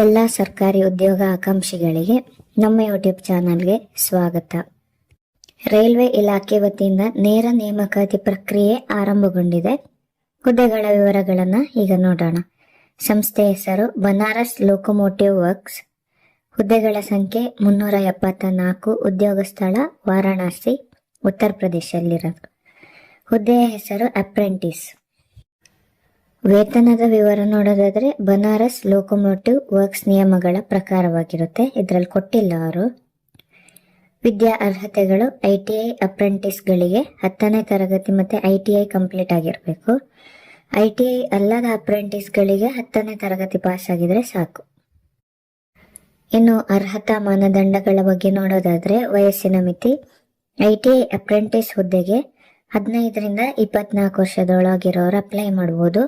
ಎಲ್ಲ ಸರ್ಕಾರಿ ಉದ್ಯೋಗ ಆಕಾಂಕ್ಷಿಗಳಿಗೆ ನಮ್ಮ ಯೂಟ್ಯೂಬ್ ಚಾನಲ್ಗೆ ಸ್ವಾಗತ. ರೈಲ್ವೆ ಇಲಾಖೆ ವತಿಯಿಂದ ನೇರ ನೇಮಕಾತಿ ಪ್ರಕ್ರಿಯೆ ಆರಂಭಗೊಂಡಿದೆ. ಹುದ್ದೆಗಳ ವಿವರಗಳನ್ನು ಈಗ ನೋಡೋಣ. ಸಂಸ್ಥೆ ಹೆಸರು ಬನಾರಸ್ ಲೋಕೋಮೋಟಿವ್ ವರ್ಕ್ಸ್. ಹುದ್ದೆಗಳ ಸಂಖ್ಯೆ ಮುನ್ನೂರ ಎಪ್ಪತ್ತ ನಾಲ್ಕು ಉದ್ಯೋಗ ಸ್ಥಳ ವಾರಾಣಸಿ, ಉತ್ತರ ಪ್ರದೇಶದಲ್ಲಿರೋದು ಹುದ್ದೆಯ ಹೆಸರು ಅಪ್ರೆಂಟಿಸ್. ವೇತನದ ವಿವರ ನೋಡೋದಾದ್ರೆ ಬನಾರಸ್ ಲೋಕೋಮೋಟಿವ್ ವರ್ಕ್ಸ್ ನಿಯಮಗಳ ಪ್ರಕಾರವಾಗಿರುತ್ತೆ. ಇದರಲ್ಲಿ ಕೊಟ್ಟಿಲ್ಲ ಅವರು. ವಿದ್ಯಾ ಅರ್ಹತೆಗಳು ಐ ಟಿ ಐ ಅಪ್ರೆಂಟಿಸ್ಗಳಿಗೆ ಹತ್ತನೇ ತರಗತಿ ಮತ್ತು ಐ ಟಿ ಐ ಕಂಪ್ಲೀಟ್ ಆಗಿರಬೇಕು. ಐ ಟಿ ಐ ಅಲ್ಲದ ಅಪ್ರೆಂಟಿಸ್ಗಳಿಗೆ ಹತ್ತನೇ ತರಗತಿ ಪಾಸ್ ಆಗಿದ್ರೆ ಸಾಕು. ಇನ್ನು ಅರ್ಹತಾ ಮಾನದಂಡಗಳ ಬಗ್ಗೆ ನೋಡೋದಾದ್ರೆ ವಯಸ್ಸಿನ ಮಿತಿ. ಐ ಟಿ ಐ ಅಪ್ರೆಂಟಿಸ್ ಹುದ್ದೆಗೆ ಹದಿನೈದರಿಂದ ಇಪ್ಪತ್ನಾಲ್ಕು ವರ್ಷದೊಳಗಿರೋರು ಅಪ್ಲೈ ಮಾಡ್ಬೋದು.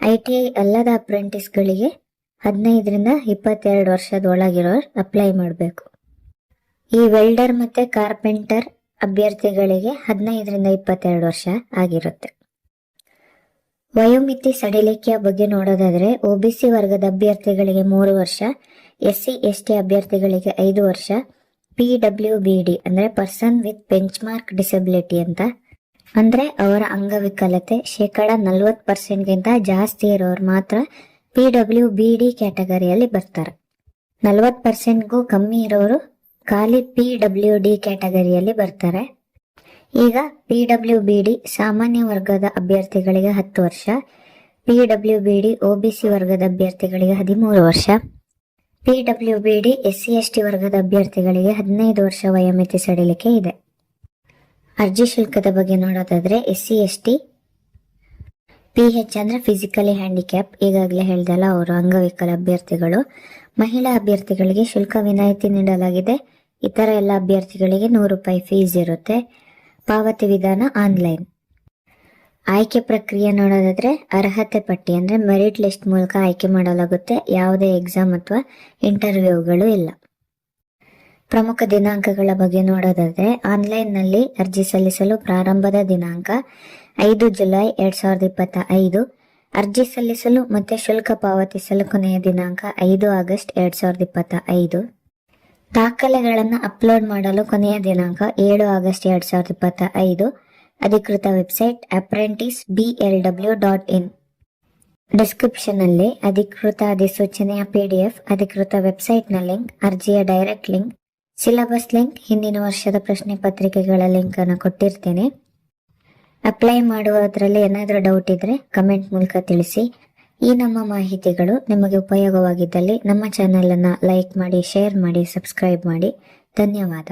ಐ ಟಿ ಐ ಅಲ್ಲದ ಅಪ್ರೆಂಟಿಸ್ಗಳಿಗೆ ಹದಿನೈದರಿಂದ ಇಪ್ಪತ್ತೆರಡು ವರ್ಷದೊಳಗಿರೋರು ಅಪ್ಲೈ ಮಾಡಬೇಕು. ಈ ವೆಲ್ಡರ್ ಮತ್ತು ಕಾರ್ಪೆಂಟರ್ ಅಭ್ಯರ್ಥಿಗಳಿಗೆ ಹದಿನೈದರಿಂದ ಇಪ್ಪತ್ತೆರಡು ವರ್ಷ ಆಗಿರುತ್ತೆ. ವಯೋಮಿತಿ ಸಡಿಲಿಕೆಯ ಬಗ್ಗೆ ನೋಡೋದಾದರೆ, ಒ ಬಿ ಸಿ ವರ್ಗದ ಅಭ್ಯರ್ಥಿಗಳಿಗೆ ಮೂರು ವರ್ಷ ಎಸ್ ಸಿ ಎಸ್ ಟಿ ಅಭ್ಯರ್ಥಿಗಳಿಗೆ ಐದು ವರ್ಷ, ಪಿ ಡಬ್ಲ್ಯೂ ಬಿ ಡಿ ಅಂದರೆ person with benchmark disability ಅಂತ ಅಂದ್ರೆ ಅವರ ಅಂಗವಿಕಲತೆ ಶೇಕಡ ನಲ್ವತ್ತು ಪರ್ಸೆಂಟ್ಗಿಂತ ಜಾಸ್ತಿ ಇರೋರು ಮಾತ್ರ ಪಿ ಡಬ್ಲ್ಯೂ ಬಿ ಡಿ ಕ್ಯಾಟಗರಿಯಲ್ಲಿ ಬರ್ತಾರೆ. ನಲ್ವತ್ತು ಪರ್ಸೆಂಟ್ಗೂ ಕಮ್ಮಿ ಇರೋರು ಖಾಲಿ ಪಿ ಡಬ್ಲ್ಯೂ ಡಿ ಕ್ಯಾಟಗರಿಯಲ್ಲಿ ಬರ್ತಾರೆ. ಈಗ ಪಿ ಡಬ್ಲ್ಯೂ ಬಿ ಡಿ ಸಾಮಾನ್ಯ ವರ್ಗದ ಅಭ್ಯರ್ಥಿಗಳಿಗೆ ಹತ್ತು ವರ್ಷ P W B D C ವರ್ಗದ ಅಭ್ಯರ್ಥಿಗಳಿಗೆ ಹದಿಮೂರು ವರ್ಷ P W B D S C S T ವರ್ಗದ ಅಭ್ಯರ್ಥಿಗಳಿಗೆ ಹದಿನೈದು ವರ್ಷ ವಯೋಮಿತಿ ಸಡಿಲಿಕೆ ಇದೆ. ಅರ್ಜಿ ಶುಲ್ಕದ ಬಗ್ಗೆ ನೋಡೋದಾದ್ರೆ S C, S T P H ಅಂದ್ರೆ ಫಿಸಿಕಲಿ ಹ್ಯಾಂಡಿಕ್ಯಾಪ್ ಈಗಾಗಲೇ ಹೇಳ್ದಲ್ಲ, ಅವರು ಅಂಗವಿಕಲ ಅಭ್ಯರ್ಥಿಗಳು. ಮಹಿಳಾ ಅಭ್ಯರ್ಥಿಗಳಿಗೆ ಶುಲ್ಕ ವಿನಾಯಿತಿ ನೀಡಲಾಗಿದೆ. ಇತರ ಎಲ್ಲ ಅಭ್ಯರ್ಥಿಗಳಿಗೆ ನೂರು ರೂಪಾಯಿ ಫೀಸ್ ಇರುತ್ತೆ. ಪಾವತಿ ವಿಧಾನ ಆನ್ಲೈನ್ ಆಯ್ಕೆ ಪ್ರಕ್ರಿಯೆ ನೋಡೋದಾದ್ರೆ ಅರ್ಹತೆ ಪಟ್ಟಿ ಅಂದ್ರೆ ಮೆರಿಟ್ ಲಿಸ್ಟ್ ಮೂಲಕ ಆಯ್ಕೆ ಮಾಡಲಾಗುತ್ತೆ. ಯಾವುದೇ ಎಕ್ಸಾಮ್ ಅಥವಾ ಇಂಟರ್ವ್ಯೂಗಳು ಇಲ್ಲ. ಪ್ರಮುಖ ದಿನಾಂಕಗಳ ಬಗ್ಗೆ ನೋಡೋದಾದ್ರೆ ಆನ್ಲೈನ್ನಲ್ಲಿ ಅರ್ಜಿ ಸಲ್ಲಿಸಲು ಪ್ರಾರಂಭದ ದಿನಾಂಕ ಐದು ಜುಲೈ ಎರಡ್ ಸಾವಿರದ ಇಪ್ಪತ್ತ ಐದು ಅರ್ಜಿ ಸಲ್ಲಿಸಲು ಮತ್ತು ಶುಲ್ಕ ಪಾವತಿಸಲು ಕೊನೆಯ ದಿನಾಂಕ ಐದು ಆಗಸ್ಟ್ ಎರಡ್ ಸಾವಿರದ ಇಪ್ಪತ್ತ ಐದು ದಾಖಲೆಗಳನ್ನು ಅಪ್ಲೋಡ್ ಮಾಡಲು ಕೊನೆಯ ದಿನಾಂಕ ಏಳು ಆಗಸ್ಟ್ ಎರಡ್ ಸಾವಿರದ ಇಪ್ಪತ್ತ ಐದು ಅಧಿಕೃತ website apprentice B L W dot in description ಅಲ್ಲಿ ಅಧಿಕೃತ ಅಧಿಸೂಚನೆಯ ಪಿಡಿಎಫ್ ಅಧಿಕೃತ ವೆಬ್ಸೈಟ್ನ ಲಿಂಕ್, ಅರ್ಜಿಯ ಡೈರೆಕ್ಟ್ ಲಿಂಕ್ ಸಿಲೆಬಸ್ ಲಿಂಕ್ ಹಿಂದಿನ ವರ್ಷದ ಪ್ರಶ್ನೆ ಪತ್ರಿಕೆಗಳ ಲಿಂಕ್ ಅನ್ನು ಕೊಟ್ಟಿರ್ತೇನೆ. ಅಪ್ಲೈ ಮಾಡುವುದರಲ್ಲಿ ಏನಾದರೂ ಡೌಟ್ ಇದ್ರೆ ಕಮೆಂಟ್ ಮೂಲಕ ತಿಳಿಸಿ. ಈ ನಮ್ಮ ಮಾಹಿತಿಗಳು ನಿಮಗೆ ಉಪಯೋಗವಾಗಿದ್ದಲ್ಲಿ ನಮ್ಮ ಚಾನೆಲ್ ಅನ್ನ ಲೈಕ್ ಮಾಡಿ ಶೇರ್ ಮಾಡಿ ಸಬ್ಸ್ಕ್ರೈಬ್ ಮಾಡಿ. ಧನ್ಯವಾದ.